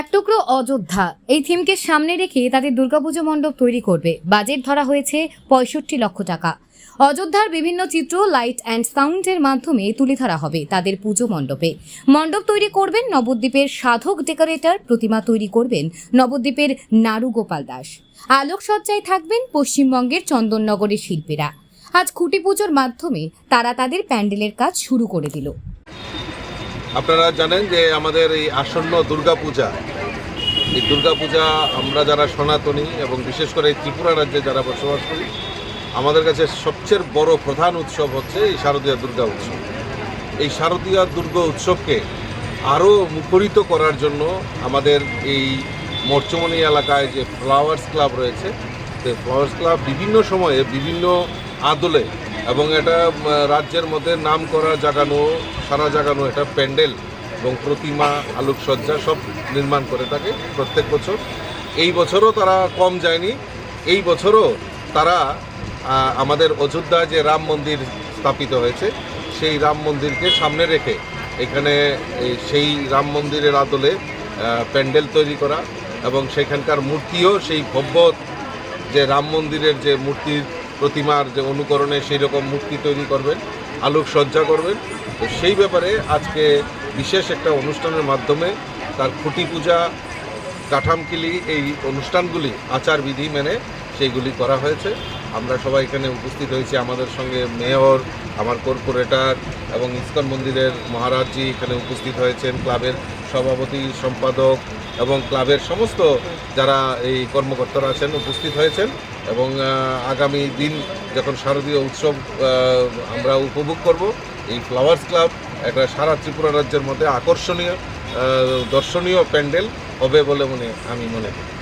এক টুকরো অযোধ্যা। এই থিমকে সামনে রেখে তাদের দুর্গাপুজো মণ্ডপ তৈরি করবে। বাজেট ধরা হয়েছে পঁয়ষট্টি লক্ষ টাকা। অযোধ্যার বিভিন্ন চিত্র লাইট অ্যান্ড সাউন্ডের মাধ্যমে তুলে ধরা হবে তাদের পুজো মণ্ডপে। মণ্ডপ তৈরি করবেন নবদ্বীপের সাধক ডেকোরেটর প্রতিমা তৈরি করবেন নবদ্বীপের নারু গোপাল দাস। আলোকসজ্জায় থাকবেন পশ্চিমবঙ্গের চন্দননগরের শিল্পীরা। আজ খুঁটি পুজোর মাধ্যমে তারা তাদের প্যান্ডেলের কাজ শুরু করে দিল। আপনারা জানেন যে আমাদের এই আসন্ন দুর্গাপূজা, এই দুর্গাপূজা আমরা যারা সনাতনী এবং বিশেষ করে এই ত্রিপুরা রাজ্যে যারা বসবাস করি, আমাদের কাছে সবচেয়ে বড় প্রধান উৎসব হচ্ছে এই শারদীয় দুর্গা উৎসব। এই শারদীয় দুর্গা উৎসবকে আরও মুখরিত করার জন্য আমাদের এই মরচমণি এলাকায় যে ফ্লাওয়ার্স ক্লাব রয়েছে, সেই ফ্লাওয়ার্স ক্লাব বিভিন্ন সময়ে বিভিন্ন আদলে এবং এটা রাজ্যের মধ্যে নাম করা জাগানো, সারা জাগানো এটা প্যান্ডেল এবং প্রতিমা, আলোকসজ্জা সব নির্মাণ করে থাকে প্রত্যেক বছর। এই বছরও তারা কম যায়নি। এই বছরও তারা আমাদের অযোধ্যায় যে রাম মন্দির স্থাপিত হয়েছে, সেই রাম মন্দিরকে সামনে রেখে এখানে সেই রাম মন্দিরের আদলে প্যান্ডেল তৈরি করা এবং সেখানকার মূর্তিও সেই ভব্য যে রাম মন্দিরের যে মূর্তির প্রতিমার যে অনুকরণে সেই রকম মূর্তি তৈরি করবেন, আলোকসজ্জা করবেন। তো সেই ব্যাপারে আজকে বিশেষ একটা অনুষ্ঠানের মাধ্যমে তার খুঁটি পূজা, কাঠামকিলি এই অনুষ্ঠানগুলি আচারবিধি মেনে সেইগুলি করা হয়েছে। আমরা সবাই এখানে উপস্থিত হয়েছি আমাদের সঙ্গে মেয়র, আমার কর্পোরেটর এবং ইস্কন মন্দিরের মহারাজজি এখানে উপস্থিত হয়েছেন। ক্লাবের সভাপতি, সম্পাদক এবং ক্লাবের সমস্ত যারা এই কর্মকর্তারা আছেন, উপস্থিত হয়েছেন এবং আগামী দিন যখন শারদীয় উৎসব আমরা উপভোগ করব, এই ফ্লাওয়ার্স ক্লাব একটা সারা ত্রিপুরা রাজ্যের মধ্যে আকর্ষণীয় দর্শনীয় প্যান্ডেল হবে বলে মনে, আমি মনে করি।